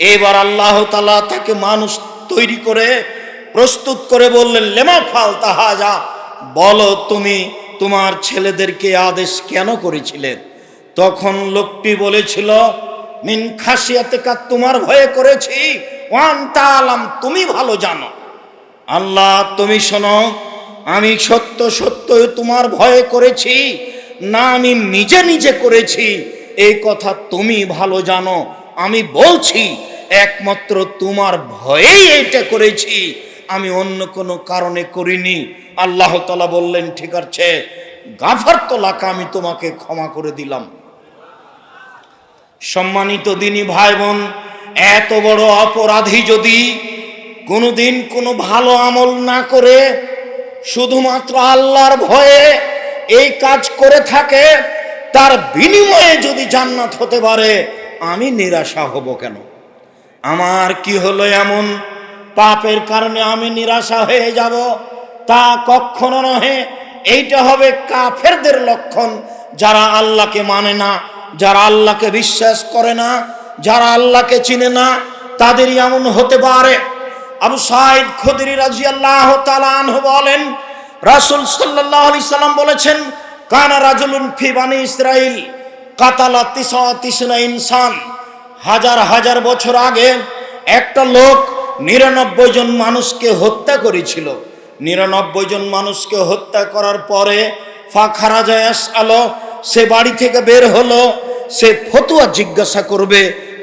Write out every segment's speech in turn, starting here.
এবার আল্লাহ তালা তাকে মানুষ তৈরি করে প্রস্তুত করে বললেন, লেমা ফাল তাহাজা বলো তুমি তোমার ছেলেদেরকে আদেশ কেন করেছিলে? তখন লোকটি বলেছিল, মিন খাসিয়াতে কা তোমার ভয়ে করেছি। ওয়ান তালাম তুমি ভালো জানো। আল্লাহ, তুমি শোনো, আমি সত্য সত্য তোমার ভয়ে করেছি, না আমি নিজে নিজে করেছি। এই কথা তুমি ভালো জানো। আমি বলছি, একমাত্র তোমার ভয়েই এটা করেছি। আমি অন্য কোনো কারণে করিনি। আল্লাহ তালা বললেন, ঠিক আছে, গাফার তোলাকা আমি তোমাকে ক্ষমা করে দিলাম। সম্মানিত দিনী ভাই বোন এত বড় অপরাধী যদি কোনোদিন কোনো ভালো আমল না করে, শুধুমাত্র আল্লাহর ভয়ে এই কাজ করে থাকে, তার বিনিময়ে যদি জান্নাত হতে পারে আমি নিরাশা হব কেন? আমার কি হলো এমন? পাপের কারণে আমি নিরাশা হয়ে যাব? তা কখনো নহে। এইটা হবে কাফেরদের লক্ষণ। যারা আল্লাহকে মানে না, যারা আল্লাহকে বিশ্বাস করে না, যারা আল্লাহকে চিনে না, তাদেরই এমন হতে পারে। আবু সাইদ খুদরি রাজি আল্লাহ তালানহ বলেন, রাসুল সাল্লাহ আলি সাল্লাম বলেছেন, কানা রাজুলুন ফি বানি ইসরাইল কাতালা তিসা তিসনা ইনসান। হাজার হাজার বছর আগে একটা লোক নিরানব্বই জন মানুষকে হত্যা করেছিল। নিরানব্বই জন মানুষকে হত্যা করার পরে ফাখারা জায়াস আলো, সে বাড়ি থেকে বের হলো, সে ফতুয়া জিজ্ঞাসা করবে,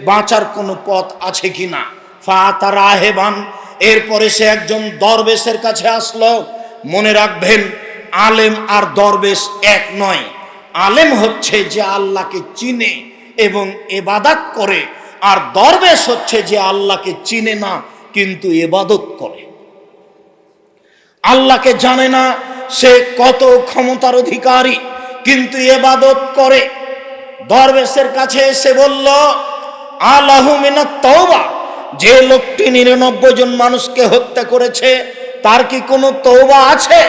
বাঁচার কোনো পথ আছে কিনা? ফা তার আহেবান এরপরে সে একজন দরবেশের কাছে আসলো। মনে রাখবেন, আলেম আর দরবেশ এক নয়। আলেম হচ্ছে যে আল্লাহকে চিনে এবং এবাদাত করে, আর দরবেশ হচ্ছে যে আল্লাহকে চিনে না, কিন্তু এবাদত করে। আল্লাহকে জানে না সে কত ক্ষমতার অধিকারী, কিন্তু এবাদত করে। দরবেশের কাছে এসে বলল আল্লাহমিনা তওবা, যে লোকটি নিরানব্বই জন মানুষকে হত্যা করেছে, তার কি কোনো তৌবা আছে?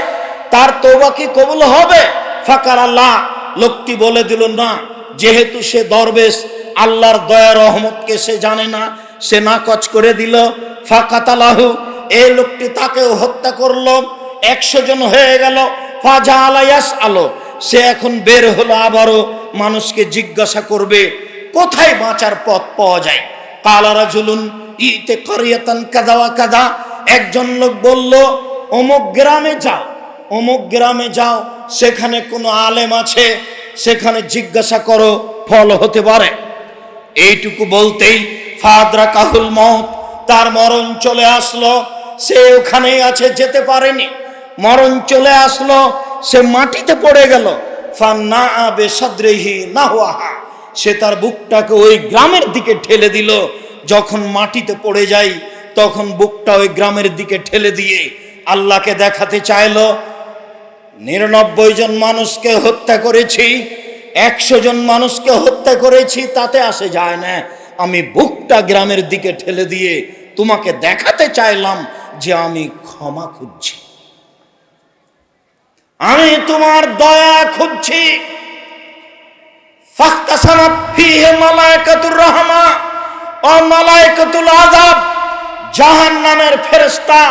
তার তৌবা কি কবুল হবে? ফাকার আল্লাহ লোকটি বলে দিল, না, যেহেতু সে দরবেশ, আল্লাহর দয়া রহমতকে সে জানে না, সে নাকচ করে দিল। ফাকাতালাহু, এই লোকটি তাকেও হত্যা করল। একশো জন হয়ে গেল। ফাজা আলাইয়াস আলো সে এখন বের হলো আবারও মানুষকে জিজ্ঞাসা করবে, কোথায় বাঁচার পথ পাওয়া যায়? কালারা ঝুলুন ইতে করিয়াতান কাদাওয়া কাদা। একজন লোক বলল, অমুক গ্রামে যাও, অমুক গ্রামে যাও। সেখানে কোনো আলেম আছে, সেখানে জিজ্ঞাসা করো, ফল হতে পারে। এইটুকু বলতেই ফাদরা কাহুল মত তার মরণ চলে আসলো, সে ওখানেই আছে, যেতে পারেনি। মরণ চলে আসলো, সে মাটিতে পড়ে গেল। না সে তার বুকটাকে ওই গ্রামের দিকে ঠেলে দিল। যখন মাটিতে পড়ে যাই, তখন বুকটা ওই গ্রামের দিকে ঠেলে দিয়ে আল্লাহকে দেখাতে চাইলো নিরানব্বই জন মানুষকে হত্যা করেছি, একশো জন মানুষকে হত্যা করেছি, তাতে আসে যায় না। আমি বুকটা গ্রামের দিকে ঠেলে দিয়ে তোমাকে দেখাতে চাইলাম যে আমি ক্ষমা খুঁজছি। আমি তোমার দয়া খুঁজছি। রহমা ও মালায়েকাতুল আযাব, জাহান্নামের ফেরেশতা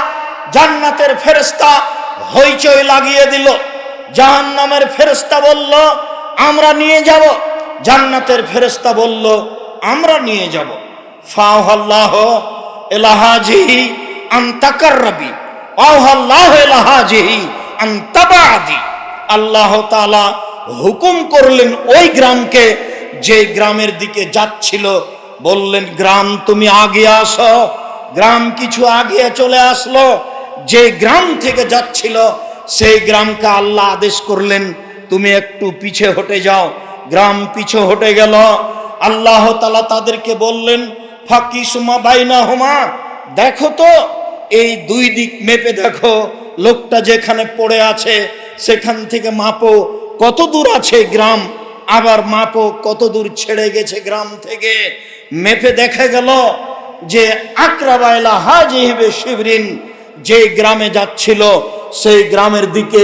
জান্নাতের ফেরেশতা হইচই লাগিয়ে দিল। জাহান্নামের ফেরেশতা বলল, আমরা নিয়ে যাব। জান্নাতের ফেরেশতা বলল, আমরা নিয়ে যাব। ফাওহাল্লাহ এলাহাজিহি আন্তাকাররাবি আওহাল্লাহ এলাহাজিহি আন্তাবাদি। আল্লাহ তাআলা হুকুম করলেন, ওই গ্রামকে যে গ্রামের দিকে যাচ্ছিল, বললেন, গ্রাম তুমি আগে আসো, গ্রাম কিছু আগে চলে আসলো যে গ্রাম থেকে যাচ্ছিল, সেই গ্রামকে আল্লাহ আদেশ করলেন, তুমি একটু পিছে হটে যাও। গ্রাম পিছে হটে গেল। আল্লাহ তালা তাদেরকে বললেন ফাঁকি সুমা বাইনা হুমা দেখো তো, এই দুই দিক মেপে দেখো, লোকটা যেখানে পড়ে আছে, সেখান থেকে মাপো কত দূর আছে গ্রাম, আবার মাপো কত দূর ছেড়ে গেছে গ্রাম থেকে। মেপে দেখা গেল যে আকরাবাইলা হাজি হেবে শিবরিন যে গ্রামে যাচ্ছিল, সেই গ্রামের দিকে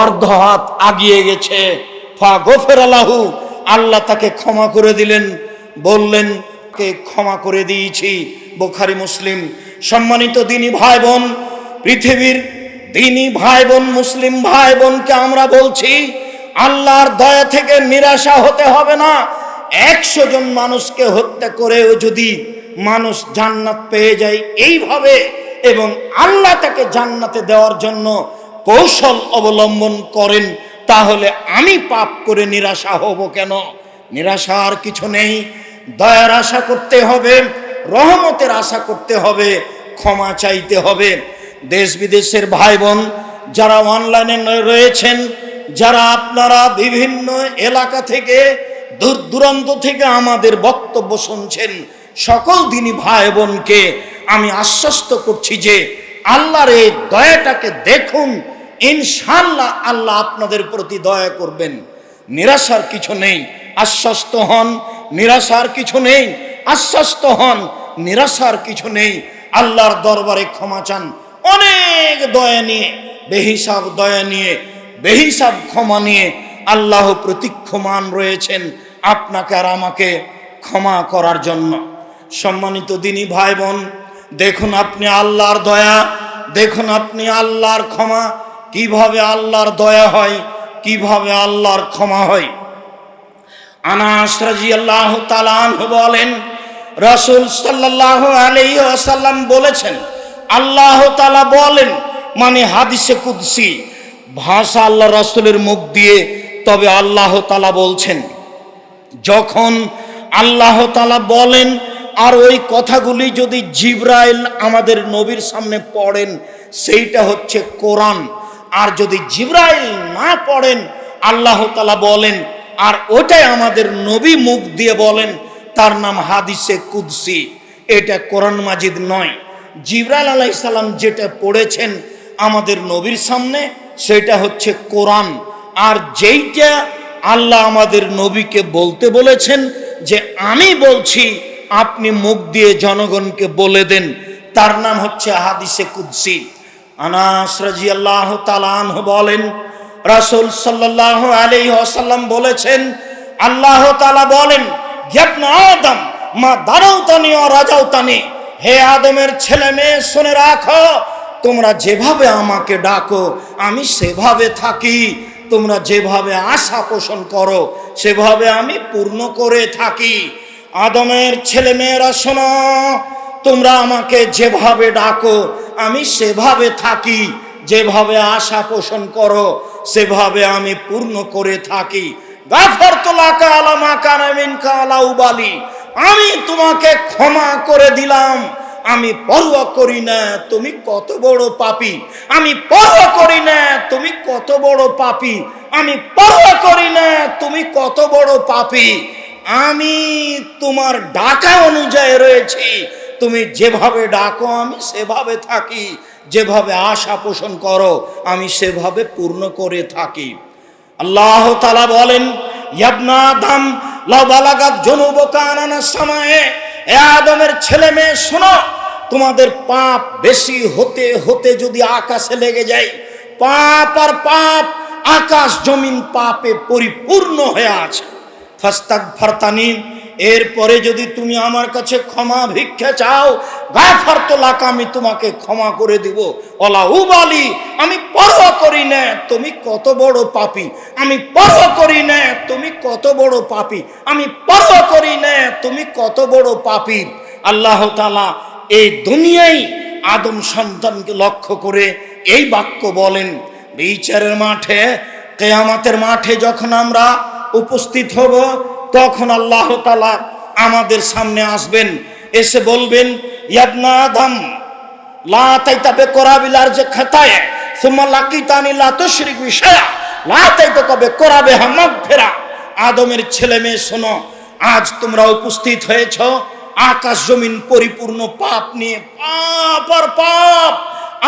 অর্ধ হাত আগিয়ে গেছে। আল্লাহু তাকে ক্ষমা করে দিলেন। বললেন আপনাকে ক্ষমা করে দিয়েছি? বোখারি, মুসলিম। সম্মানিত দিনী ভাই বোন পৃথিবীর দিনী ভাই বোন মুসলিম ভাই বোনকে আমরা বলছি, আল্লাহর দয়া থেকে নিরাশা হতে হবে না। একশো জন মানুষকে হত্যা করেও যদি মানুষ জান্নাত পেয়ে যায়, এইভাবে এবং আল্লাহ তাকে জান্নাতে দেওয়ার জন্য কৌশল অবলম্বন করেন, তাহলে আমি পাপ করে নিরাশা হব কেন? নিরাশা আর কিছু নেই। দয়ার আশা করতে হবে, রহমতের আশা করতে হবে, ক্ষমা চাইতে হবে। দেশ বিদেশের ভাই বোন যারা অনলাইনে রয়েছেন, যারা আপনারা বিভিন্ন এলাকা থেকে, দূর দূরান্ত থেকে আমাদের বক্তব্য শুনছেন, সকল দিনই ভাই বোনকে আমি আশ্বস্ত করছি যে আল্লাহর এই দয়াটাকে দেখুন ইনশাল্লাহ আল্লাহ আপনাদের প্রতি দয়া করবেন। নিরাশার কিছু নেই, আশ্বস্ত হন, নিরাশার কিছু নেই, আশ্বস্ত হন, নিরাশার কিছু নেই। আল্লাহর দরবারে ক্ষমা চান, অনেক দয়া নিয়ে, বেহিসাব দয়া নিয়ে, বেহিসাব ক্ষমা নিয়ে আল্লাহ প্রতীক্ষমান রয়েছেন আপনাকে আর আমাকে ক্ষমা করার জন্য। সম্মানিত দিনী ভাই বোন দেখুন আপনি আল্লাহর দয়া, দেখুন আপনি আল্লাহর ক্ষমা, কীভাবে আল্লাহর দয়া হয়, কীভাবে আল্লাহর ক্ষমা হয়। আনাস রাজিয়াল্লাহ তালান বলেন, রাসূল সাল্লাল্লাহু আলাইহি ওয়াসাল্লাম বলেছেন, আল্লাহ তাআলা বলেন মানে হাদিসে কুদসি, ভাষা আল্লাহ রাসূলের মুখ দিয়ে তবে আল্লাহ তাআলা বলছেন। যখন আল্লাহ তাআলা বলেন আর ওই কথাগুলি যদি জিব্রাইল আমাদের নবীর সামনে পড়েন, সেইটা হচ্ছে কোরআন। আর যদি জিব্রাইল না পড়েন, আল্লাহ তাআলা বলেন, আর ওটাই আমাদের নবী মুখ দিয়ে বলেন, তার নাম হাদিসে কুদসি। এটা কোরআন মাজিদ নয়। জিব্রাইল আলাইসাল্লাম যেটা পড়েছেন আমাদের নবীর সামনে, সেটা হচ্ছে কোরআন। আর যেইটা আল্লাহ আমাদের নবীকে বলতে বলেছেন, যে আমি বলছি আপনি মুখ দিয়ে জনগণকে বলে দেন, তার নাম হচ্ছে হাদিসে কুদ্সি। আনাস রাজিয়াল্লাহ তালান বলেন, রাসূল সাল্লাল্লাহু আলাইহি ওয়াসাল্লাম বলেছেন, আল্লাহ তালা বলেন আদম, মা দারাউতানি ও রাজাউতানি। হে আদমের ছেলে মেয়ে, শুনে রাখো, তোমরা যেভাবে আমাকে ডাকো, আমি সেভাবে থাকি। তোমরা যেভাবে আশা পোষণ করো, সেভাবে আমি পূর্ণ করে থাকি। আদমের ছেলে মেয়েরা শোনো, তোমরা আমাকে যেভাবে ডাকো, আমি সেভাবে থাকি, যেভাবে আশা পোষণ করো, সেভাবে আমি পূর্ণ করে থাকি। উবালি। আমি তোমাকে ক্ষমা করে দিলাম। আমি পরোয়া করি না, তুমি কত বড় পাপি। আমি পরোয়া করি না, তুমি কত বড় পাপি। আমি পরোয়া করি না, তুমি কত বড় পাপি। আমি তোমার ডাকা অনুযায়ী রয়েছি। তুমি যেভাবে ডাকো, আমি সেভাবে থাকি। যেভাবে আশা পোষণ করো, আমি সেভাবে পূর্ণ করে থাকি। আল্লাহ তালা বলেন, ইয়াবনা দাম লাবালাগাত জনুবকানানা সময়ে এ আদমের ছেলে মেয়ে, শোনো, তোমাদের পাপ বেশি হতে হতে যদি আকাশে লেগে যায়, পাপ আর পাপ আকাশ জমিন পাপে পরিপূর্ণ হয়ে আছে। ফাস্তাক ফারতানি এরপরে যদি তুমি আমার কাছে ক্ষমা ভিক্ষা চাও গাফার লাকা, আমি তোমাকে ক্ষমা করে দিব। ওলা উবালি আমি পরোয়া করি না, তুমি কত বড় পাপি। আমি পরোয়া করি না, তুমি কত বড় পাপি। আমি পরোয়া করি না, তুমি কত বড় পাপি। আল্লাহ তালা এই দুনিয়ায় আদম সন্তানকে লক্ষ্য করে এই বাক্য বলেন। বিচারের মাঠে, কেয়ামাতের মাঠে যখন আমরা উপস্থিত হব, তখন আল্লাহ তালা আমাদের সামনে আসবেন। এসে বলবেন, ইয়াবনা আদম, লা তাইতাবে করাবিলার যে খাতায়, সুম্মা লাকিতানি লা তুশরিক বিশায়া লা তাইতে কবে করাবে হামাগ ফেরা আদমের ছেলে মেয়ে, শোনো, আজ তোমরা উপস্থিত হয়েছ, আকাশ জমিন পরিপূর্ণ পাপ নিয়ে, পাপ আর পাপ,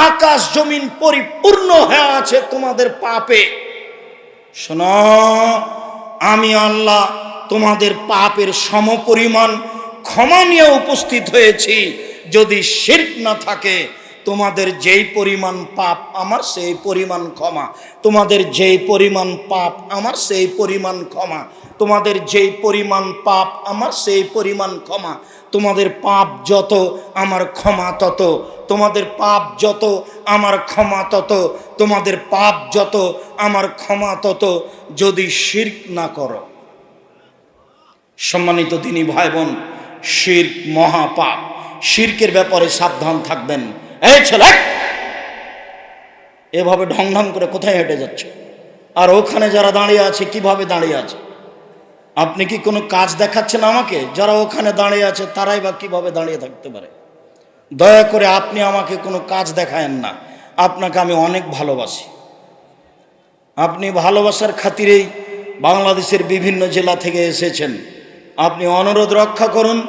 আকাশ জমিন পরিপূর্ণ হয়ে আছে তোমাদের পাপে। শোনো আমি আল্লাহ তোমাদের পাপের সমপরিমাণ ক্ষমা নিয়ে উপস্থিত হয়েছি। যদি শির্ক না থাকে, তোমাদের যেই পরিমাণ পাপ আমার সেই পরিমাণ ক্ষমা। তোমাদের যেই পরিমাণ পাপ আমার সেই পরিমাণ ক্ষমা। তোমাদের যেই পরিমাণ পাপ আমার সেই পরিমাণ ক্ষমা। তোমাদের পাপ যত, আমার ক্ষমা তত। তোমাদের পাপ যত আমার ক্ষমা তত, তোমাদের পাপ যত, আমার ক্ষমা তত, যদি শির্ক না করো। সম্মানিত তিনি ভাই বোন শির্ক মহাপাপ। শির্কের ব্যাপারে সাবধান থাকবেন। এই ছেলে! এভাবে ঢং ঢং করে কোথায় হেঁটে যাচ্ছে? আর ওখানে যারা দাঁড়িয়ে আছে, কীভাবে দাঁড়িয়ে আছে? আপনি কি কোনো কাজ দেখাচ্ছেন আমাকে? যারা ওখানে দাঁড়িয়ে আছে, তারাই বা কীভাবে দাঁড়িয়ে থাকতে পারে? দয়া করে আপনি আমাকে কোনো কাজ দেখায়েন না। আপনাকে আমি অনেক ভালোবাসি। আপনি ভালোবাসার খাতিরেই বাংলাদেশের বিভিন্ন জেলা থেকে এসেছেন। আপনি অনুরোধ রক্ষা করুন।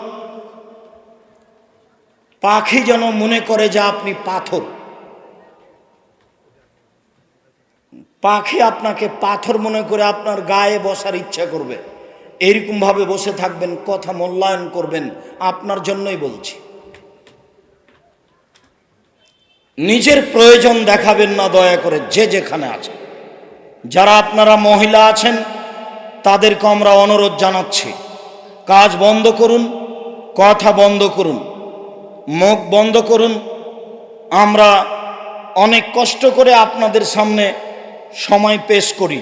পাখি যেন মনে করে যে আপনি পাথর। পাখি আপনাকে পাথর মনে করে আপনার গায়ে বসার ইচ্ছা করবে। এইরকমভাবে বসে থাকবেন, কথা মূল্যায়ন করবেন, আপনার জন্যই বলছি। নিজের প্রয়োজন দেখাবেন না দয়া করে যে যেখানে আছে যারা আপনারা মহিলা আছেন, তাদেরকে আমরা অনুরোধ জানাচ্ছি, কাজ বন্ধ করুন, কথা বন্ধ করুন, মুখ বন্ধ করুন। আমরা অনেক কষ্ট করে আপনাদের সামনে সময় পেশ করি,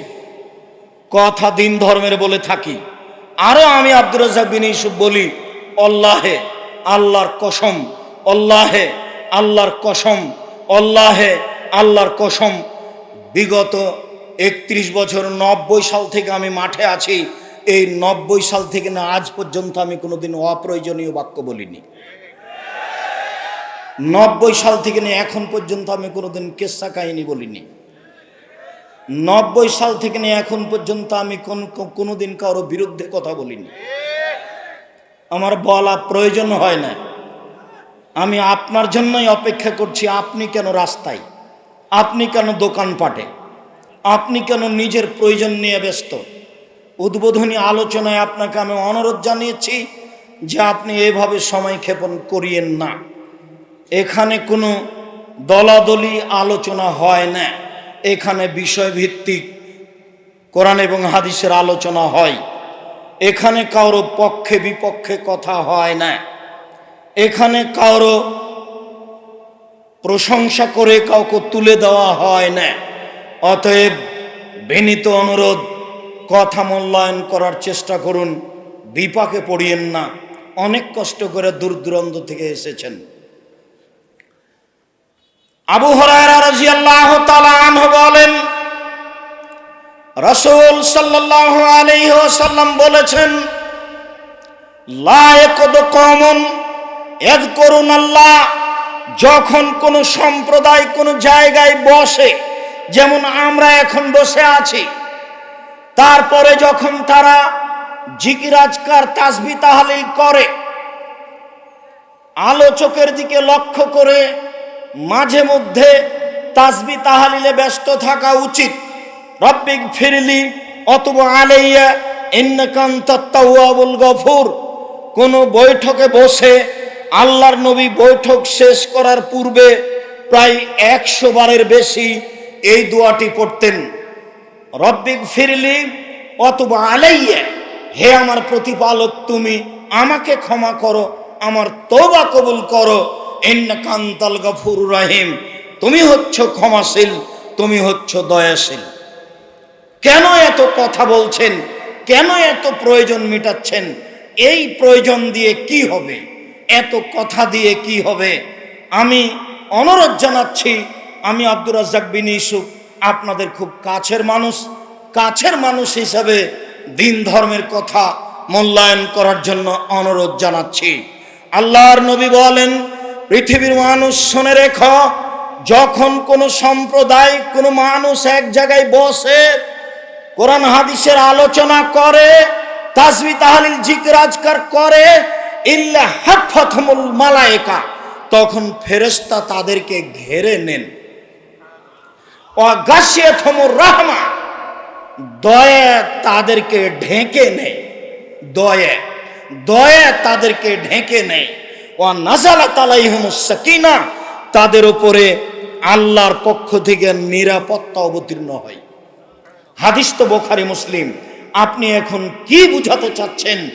কথা দিন ধর্মের বলে থাকি। আরও আমি আব্দুর রাজাক বিন ইউসুফ বলি অল্লাহে আল্লাহর কসম অল্লাহে আল্লাহর কসম। অল্লাহে আল্লাহর কসম, বিগত একত্রিশ বছর, নব্বই সাল থেকে আমি মাঠে আছি। এই নব্বই সাল থেকে না, আজ পর্যন্ত আমি কোনোদিন অপ্রয়োজনীয় বাক্য বলিনি। নব্বই সাল থেকে নিয়ে এখন পর্যন্ত আমি কোনোদিন কেসা কাহিনী বলিনি। নব্বই সাল থেকে নিয়ে এখন পর্যন্ত আমি কোন, কোনোদিন কারও বিরুদ্ধে কথা বলিনি। আমার বলা প্রয়োজন হয় না। আমি আপনার জন্যই অপেক্ষা করছি, আপনি কেন রাস্তায়? আপনি কেন দোকানপাটে? আপনি কেন নিজের প্রয়োজন নিয়ে ব্যস্ত? উদ্বোধনী আলোচনায় আপনাকে আমি অনুরোধ জানিয়েছি যে আপনি এভাবে সময় ক্ষেপণ করিয়েন না। এখানে কোনো দলাদলি আলোচনা হয় না। এখানে বিষয়ভিত্তিক কোরআন এবং হাদিসের আলোচনা হয়। এখানে কারও পক্ষে বিপক্ষে কথা হয় না। এখানে কারও প্রশংসা করে কাউকে তুলে দেওয়া হয় না। অতএব বিনীত অনুরোধ, কথা মূল্যায়ন করার চেষ্টা করুন, বিপাকে পড়িয়েন না, অনেক কষ্ট করে দূর দূরান্ত থেকে এসেছেন। আবু বলেন, রাসূল সাল্লাল্লাহু আলাইহি ওয়াসাল্লাম বলেছেন, লা ইয়াকুদু কওমুন ইয়াযকুরুন আল্লাহ, যখন কোন সম্প্রদায় কোন জায়গায় বসে, যেমন আমরা এখন বসে আছি, তারপরে যখন তারা জিকিরাজকার তাসবি তাহালিল করে, আলোচকের দিকে লক্ষ্য করে মাঝে মধ্যে তাসবি তাহালিলে ব্যস্ত থাকা উচিত। রব্বিক ফিরলি অথবা আলাইয়া ইন্নাকান্তাত্তাউয়াবুল গফুর। কোন বৈঠকে বসে আল্লাহর নবী বৈঠক শেষ করার পূর্বে প্রায় একশো বারের বেশি এই দোয়াটি পড়তেন। রব্বিক ফিরলি অথবা আলাইয়া। হে আমার প্রতিপালক, তুমি আমাকে ক্ষমা করো, আমার তোবা কবুল করো। কান্তাল গফুর রাহিম। তুমি হচ্ছ ক্ষমাশীল, তুমি হচ্ছ দয়াশীল। কেন এত কথা বলছেন? কেন এত প্রয়োজন মেটাচ্ছেন? এই প্রয়োজন দিয়ে কি হবে? এত কথা দিয়ে কি হবে? আমি অনুরোধ জানাচ্ছি, আমি আব্দুর রাজ্জাক বিন ইসুফ আপনাদের খুব কাছের মানুষ। কাছের মানুষ হিসাবে দিন ধর্মের কথা মূল্যায়ন করার জন্য অনুরোধ জানাচ্ছি। আল্লাহর নবী বলেন, পৃথিবীর মানুষ শুনে রেখ, যখন কোনো সম্প্রদায় কোনো মানুষ এক জায়গায় বসে কোরআন হাদিসের আলোচনা করে, তাসবি তাহালিল জিকরাজকার করে ইল্লা মালায়েকা। তখন ফেরেশতা তাদেরকে ঘেরে নেন। অগাশিয়াথমুর রহমা। দয়া তাদেরকে ঢেকে নেয়। দয়া। দয়া তাদেরকে ঢেকে নেয়। ও নাজালা তালাইহমুস সাকিনা। তাদের উপরে আল্লাহর পক্ষ থেকে নিরাপত্তা অবতীর্ণ হয়। হাদিস তো বোখারি, মুসলিম। আপনি এখন কি বুঝাতে চাচ্ছেন?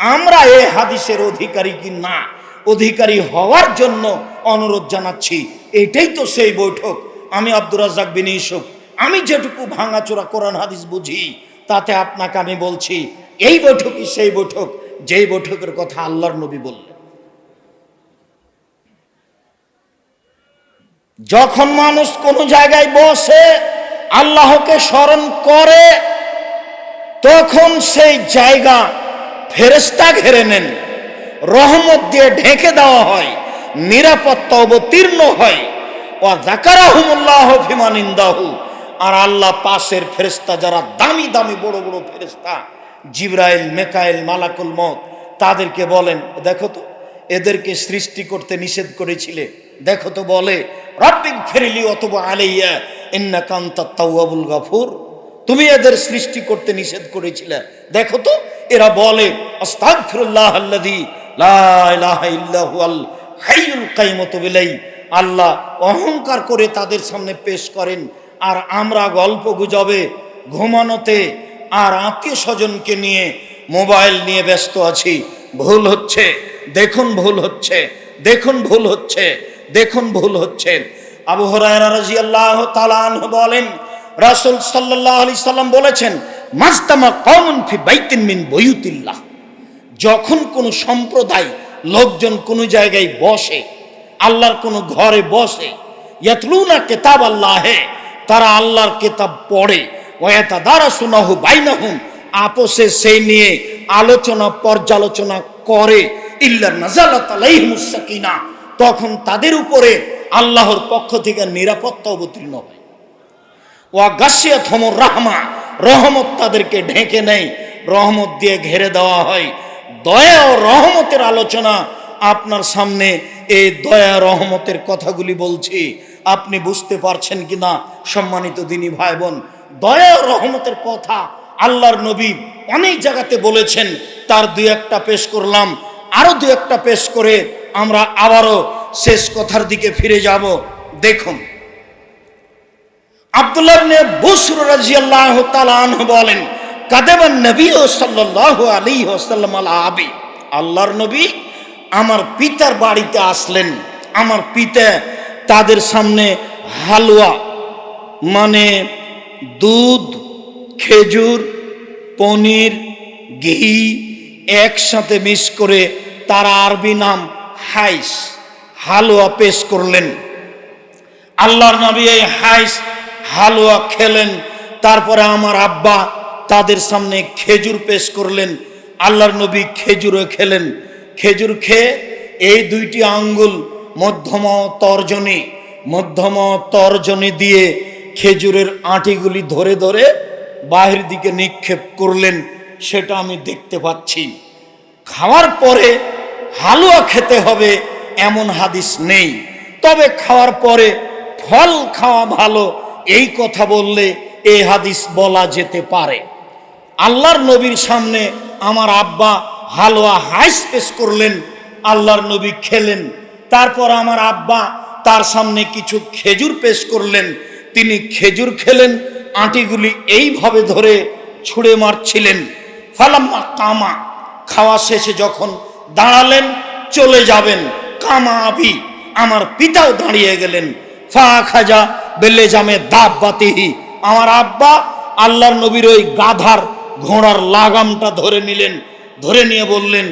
আমরা এ হাদিসের অধিকারী কি না? অধিকারী হওয়ার জন্য অনুরোধ জানাচ্ছি। এটাই তো সেই বৈঠক। আমি আব্দুর রাজ্জাক বিন ইউসুফ। আমি যেটুকু ভাঙাচোরা কোরআন হাদিস বুঝি, তাতে আপনাকে আমি বলছি, এই বৈঠকই সেই বৈঠক, যেই বৈঠকের কথা আল্লাহর নবী বললেন। যখন মানুষ কোনো জায়গায় বসে, আল্লাহকে স্মরণ করে, তখন সেই জায়গা ফেরেস্তা ঘেরে নেন। রহমত দিয়ে ঢেকে দেওয়া হয়, নিরাপত্তা অবতীর্ণ হয়। ও জাকারাহুমুল্লাহ ফিমান ইন্দাহু। আর আল্লাহ পাশের ফেরেস্তা যারা দামি দামি বড় বড় ফেরেস্তা জিব্রাইল, মেকাইল, মালাকুল মত তাদেরকে বলেন, দেখো তো, এদেরকে সৃষ্টি করতে নিষেধ করেছিলে। দেখো তো বলে রব্বিক ফেরিলি অথবা আলাইয়া ইন্না কান্তা তাওয়াবুল গাফুর। তুমি এদের সৃষ্টি করতে নিষেধ করেছিলে। দেখো তো এরা বলে আল্লাহ অহংকার করে তাদের সামনে পেশ করেন। আর আমরা গল্প গুজবে, ঘুমানোতে আর আত্মীয় স্বজনকে নিয়ে মোবাইল নিয়ে ব্যস্ত আছি। ভুল হচ্ছে, দেখুন ভুল হচ্ছে, দেখুন ভুল হচ্ছে, দেখুন ভুল হচ্ছে। আবু হরায়রা রাদিয়াল্লাহু তাআলা আনহু বলেন, রাসূল সাল্লাল্লাহু আলি সাল্লাম বলেছেন মাস্তামা কওমুন ফি বাইতিন মিন বুয়ুতিল্লাহ যখন কোনো সম্প্রদায়, লোকজন কোনো জায়গায় বসে, আল্লাহর কোনো ঘরে বসে, ইয়াতলুনা কিতাব আল্লাহে তারা আল্লাহর কেতাব পড়ে ওয়াতা দ্বারা সুনাহু বাইনাহুম আপোষে সেই নিয়ে আলোচনা পর্যালোচনা করে, ইল্লা নাজালাত আলাইহিমুস সাকিনা, তখন তাদের উপরে আল্লাহর পক্ষ থেকে নিরাপত্তা অবতীর্ণ হয়। ওয়া থমর রাহমা রহমত তাদেরকে ঢেকে নেয় রহমত দিয়ে ঘেরে দেওয়া হয়। দয়া ও রহমতের আলোচনা আপনার সামনে এই দয়া রহমতের কথাগুলি বলছি। আপনি বুঝতে পারছেন কিনা সম্মানিত দিনী ভাই বোন দয়া ও রহমতের কথা আল্লাহর নবী অনেক জায়গাতে বলেছেন। তার দুই একটা পেশ করলাম। আরও দু একটা পেশ করে আমরা আবারও শেষ কথার দিকে ফিরে যাব। দেখুন আব্দুল্লাহ ইবনে বুসর রাদিয়াল্লাহু তাআলা আনহু বলেন, কাদাবান নবী আলাইহি ওয়াসাল্লাম আলা আবি। আল্লাহর আমার পিতার বাড়িতে আসলেন। আমার পিতা তাদের সামনে হালুয়া মানে দুধ, খেজুর, পনির, ঘি একসাথে মিক্স করে তার আরবি নাম হাইস, হালুয়া পেশ করলেন। আল্লাহর নবী এই হাইস হালুয়া খেলেন, তারপরে আমার আব্বা তাদের সামনে খেজুর পেশ করলেন, আল্লাহর নবী খেজুরও খেলেন। খেজুর খেয়ে এই দুইটি আঙ্গুল মধ্যম তর্জনী মধ্যম তর্জনী দিয়ে খেজুরের আঁটিগুলি ধরে ধরে বাহির দিকে নিক্ষেপ করলেন, সেটা আমি দেখতে পাচ্ছি। খাওয়ার পরে হালুয়া খেতে হবে এমন হাদিস নেই, তবে খাওয়ার পরে ফল খাওয়া ভালো এই কথা বললে এ হাদিস বলা যেতে পারে। আল্লাহর নবীর সামনে আমার আব্বা হালুয়া হাইস পেশ করলেন, আল্লাহর নবী খেলেন। তারপর আমার আব্বা তার সামনে কিছু খেজুর পেশ করলেন। তিনি খেজুর খেলেন, আঁটিগুলি এইভাবে ধরে ছুঁড়ে মারছিলেন। ফালাম্মা কামা, খাওয়া শেষে যখন দাঁড়ালেন, চলে যাবেন। কামা আবি, আমার পিতাও দাঁড়িয়ে গেলেন। ফা খাজা বেলে জামে দাব বাতিহি আমার আব্বা আল্লাহর নবীর ওই গাধার ঘোড়ার লাগামটা ধরে নিলেন, ধরে নিয়ে বললেন,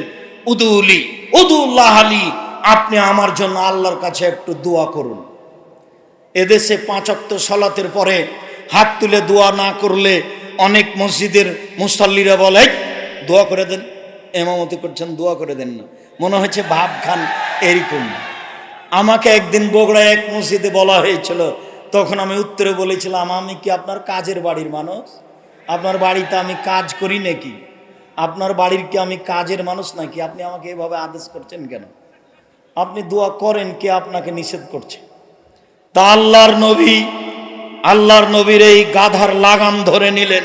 উদুলি, উদুল্লাহ আলী, আপনি আমার জন্য আল্লাহর কাছে একটু দোয়া করুন। এদেশে পাঁচক্ত সলাতের পরে হাত তুলে দোয়া না করলে অনেক মসজিদের মুসল্লিরা বলে দোয়া করে দেন। এমামতি করছেন, দোয়া করে দেন না। মনে হচ্ছে ভাব খান এরকম। আমাকে একদিন বগুড়ায় এক মসজিদে বলা হয়েছিল। তখন আমি উত্তরে বলেছিলাম, আমি কি আপনার কাজের বাড়ির মানুষ? আপনার বাড়িতে আমি কাজ করি নাকি? আপনার বাড়ির কি আমি কাজের মানুষ নাকি? আপনি আমাকে এভাবে আদেশ করছেন কেন? আপনি দোয়া করেন কে আপনাকে নিষেধ করছে? তা আল্লাহর নবী, আল্লাহর নবীর এই গাধার লাগাম ধরে নিলেন।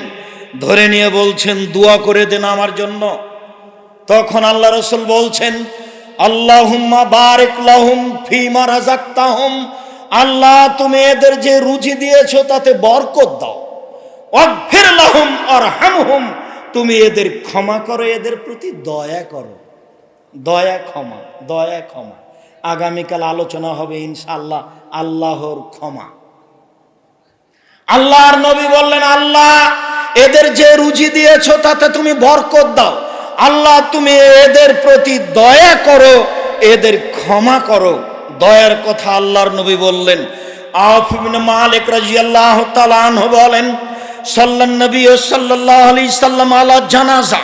ধরে নিয়ে বলছেন, দোয়া করে দেন আমার জন্য। তখন আল্লাহ রসুল বলছেন আল্লাহুম্মা বারিক লাহুম ফিমা রাজাক্তাহুম আল্লাহ, তুমি এদের যে রুচি দিয়েছ তাতে বরকত দাও। অগফির লাহুম আরহামহুম। তুমি এদের ক্ষমা করো, এদের প্রতি দয়া করো। দয়া ক্ষমা দয়া ক্ষমা। আগামীকাল আলোচনা হবে ইনশাআল্লাহ, আল্লাহর ক্ষমা। আল্লাহর নবী বললেন, আল্লাহ, এদের যে রুজি দিয়েছ তাতে তুমি বরকত দাও। আল্লাহ, তুমি এদের প্রতি দয়া করো, এদের ক্ষমা করো। দয়ার কথা আল্লাহর নবী বললেন। আউফ ইবনে মালিক রাদিয়াল্লাহু তাআলা আনহু বলেন, সাল্লান নবী সাল্লাল্লাহু আলাইহি সাল্লাম আলা জানাজা।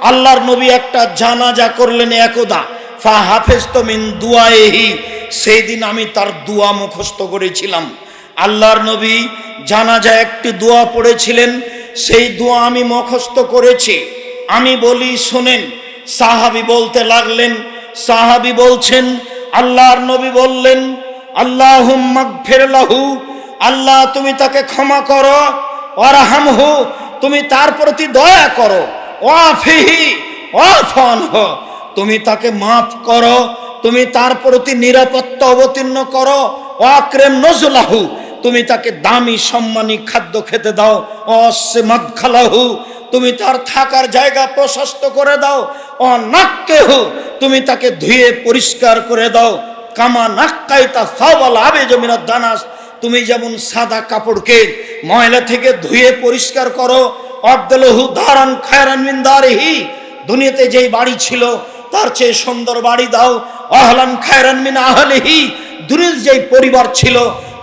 আল্লাহর নবী একটা জানাজা করলেন একদা। ফা হাফেজতু মিন দুআইহি। সেই দিন আমি তার দোয়া মুখস্থ করেছিলাম। আল্লাহর নবী জানাজা একটি দোয়া পড়েছিলেন। সেই দোয়া আমি মুখস্থ করেছি। আমি বলি, শোনেন, সাহাবি বলতে লাগলেন, সাহাবি বলছেন, আল্লাহর নবী বললেন আল্লাহ লাহু, আল্লাহ তুমি তাকে ক্ষমা করো, ওয়ারহামহু, তুমি তার প্রতি দয়া করো তুমি তাকে মাফ করো, তুমি তার প্রতি নিরাপত্তা অবতীর্ণ করো, ওয়াক্রেম নজলাহু, তুমি তাকে দামি, সম্মানী খাদ্য খেতে দাও অসে খালাহু তুমি তার থাকার জায়গা প্রশস্ত করে দাও। ও নাক্কেহু তুমি তাকে ধুয়ে পরিষ্কার করে দাও। কামা নাক্কাইতা সাওয়াল আবে জমিনার দানাস, তুমি যেমন সাদা কাপড়কে ময়লা থেকে ধুয়ে পরিষ্কার করো অবদলহু দারান খায়রান মিন দারিহি, দুনিয়াতে যেই বাড়ি ছিল তার চেয়ে সুন্দর বাড়ি দাও। আহলান খায়রান মিন আহলিহি, দুনিয়ার যেই পরিবার ছিল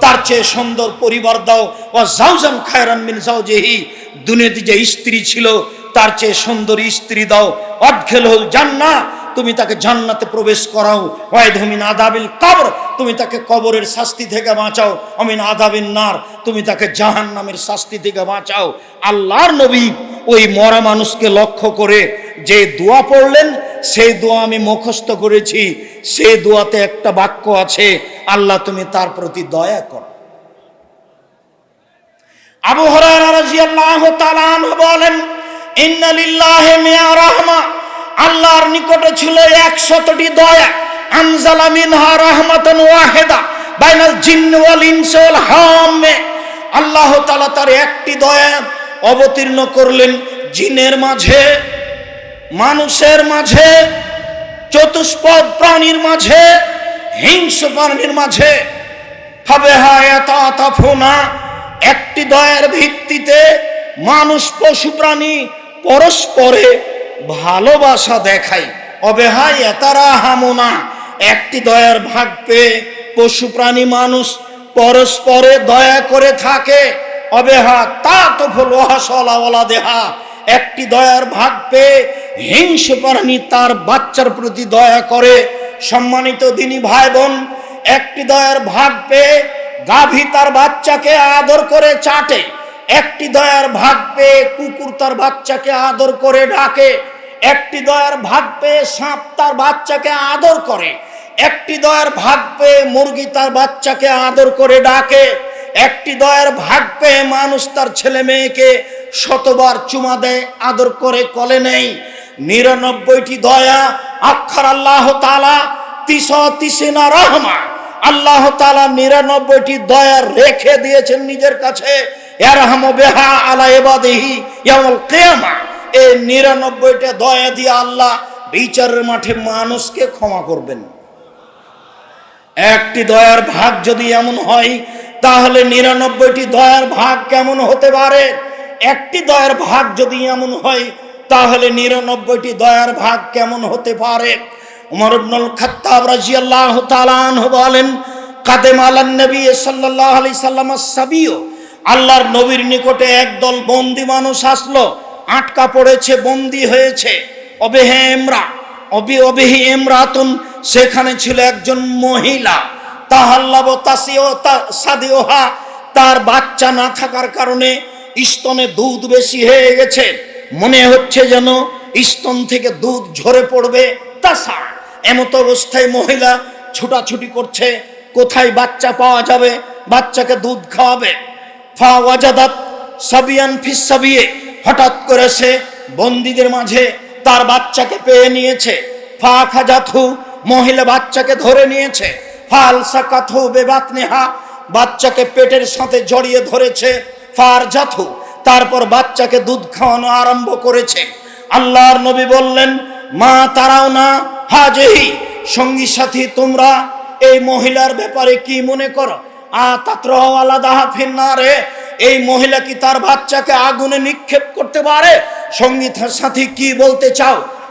তার চেয়ে সুন্দর পরিবার দাও। ও জাউজান খায়রান মিন জাউজেহি দুনিয়াতে যে স্ত্রী ছিল, তার চেয়ে সুন্দর স্ত্রী দাও। অদখেল হল জান্না তুমি তাকে জান্নাতে প্রবেশ করাও। ওয়াইধমিন আদাবিল কবর। তুমি তাকে কবরের শাস্তি থেকে বাঁচাও। অমিন আদাবিন নার। তুমি তাকে জাহান নামের শাস্তি থেকে বাঁচাও। আল্লাহর নবী ওই মরা মানুষকে লক্ষ্য করে যে দোয়া পড়লেন সেই দোয়া আমি মুখস্থ করেছি। সেই দোয়াতে একটা বাক্য আছে, আল্লাহ তুমি তার প্রতি দয়া করো। আবু আনহু বলেন রাহমা আল্লাহর নিকটে ছিল একশতটি দয়া। আনজালা মিনহা রাহমাতান ওয়াহিদা বাইনাল জিন্ন ওয়াল ইনসি ওয়াল হাম্মে। আল্লাহ তাআলা তার একটি দয়া অবতীর্ণ করলেন জিনের মাঝে। মানুষের মাঝে, চতুষ্পদ প্রাণীর মাঝে, হিংস্র প্রাণীর মাঝে ফাবেহা একটি দয়ার ভিত্তিতে মানুষ, পশু, প্রাণী পরস্পরে ভালোবাসা দেখায়। অবেহাই এতারা হামোনা একটি দয়ার ভাগ পেয়ে পশু, প্রাণী মানুষ পরস্পরে দয়া করে থাকে। অবেহা তা তো লোহা দেহা, একটি দয়ার ভাগ পেয়ে হিংস প্রাণী তার বাচ্চার প্রতি দয়া করে। সম্মানিত দিনী ভাই বোন একটি দয়ার ভাগ পেয়ে গাভী তার বাচ্চাকে আদর করে চাটে। একটি দয়ার ভাগ পেয়ে কুকুর তার বাচ্চাকে আদর করে ডাকে। একটি দয়ার ভাগ পেয়ে সাপ তার বাচ্চাকে আদর করে। একটি দয়ার ভাগ পেয়ে মুরগি তার বাচ্চাকে আদর করে ডাকে। একটি দয়ার ভাগ পেয়ে মানুষ তার ছেলে মেয়েকে শতবার চুমা দেয়, আদর করে, কলে নেই নিরানব্বইটি দয়া আক্ষর আল্লাহ তালা তিস তিসিনা রহমা। আল্লাহ তালা নিরানব্বইটি দয়া রেখে দিয়েছেন নিজের কাছে। এরহাম বেহা আলা এবাদেহি ইয়ামল কেয়ামা। এই দয়া দিয়ে আল্লাহ বিচারের মাঠে মানুষকে ক্ষমা করবেন। একটি দয়ার ভাগ যদি এমন হয়, তাহলে নিরানব্বইটি দয়ার ভাগ কেমন হতে পারে? একটি দয়ার ভাগ যদি এমন হয় তাহলে নিরানব্বইটি দয়ার ভাগ কেমন হতে পারে? উমর ইবনুল খাত্তাব রাদিয়াল্লাহু তাআলা আনহু বলেন, কাদেম আলান নবী সাল্লাল্লাহু আলাইহি সাল্লাম সাবিও আল্লাহর নবীর নিকটে একদল বন্দি মানুষ আসলো, আটকা পড়েছে, বন্দি হয়েছে। অবেহে এমরা অবি, অবেহি এমরাতুন সেখানে ছিল একজন মহিলা। তাহাল্লাব তাসিও সাদিওহা, তার বাচ্চা না থাকার কারণে স্তনে দুধ বেশি হয়ে গেছে। মনে হচ্ছে যেন স্তন থেকে দুধ ঝরে পড়বে। তাসা, এমত অবস্থায় মহিলা ছুটাছুটি করছে, কোথায় বাচ্চা পাওয়া যাবে? বাচ্চাকে দুধ খাওয়াবে। ফা ওয়াজাদাত সাবিয়ান ফিস সাবিয়ে, হঠাৎ করে সে বন্দীদের মাঝে তার বাচ্চাকে পেয়ে নিয়েছে। ফা খাজাথু, মহিলা বাচ্চাকে ধরে নিয়েছে। ফাল সাকাথু বেবাত নেহা বাচ্চাকে পেটের সাথে জড়িয়ে ধরেছে। ফার জাথু তারপর বাচ্চাকে দুধ খাওয়ানো আরম্ভ করেছে। আল্লাহর নবী বললেন, মা, তারাও না, হাজেহি। সঙ্গী সাথী, তোমরা এই মহিলার ব্যাপারে কি মনে করো? আ তাত্র আলাদা ফিন্নারে এই মহিলা কি তার বাচ্চাকে আগুনে নিক্ষেপ করতে পারে? সংগীত সাথী, কি বলতে চাও?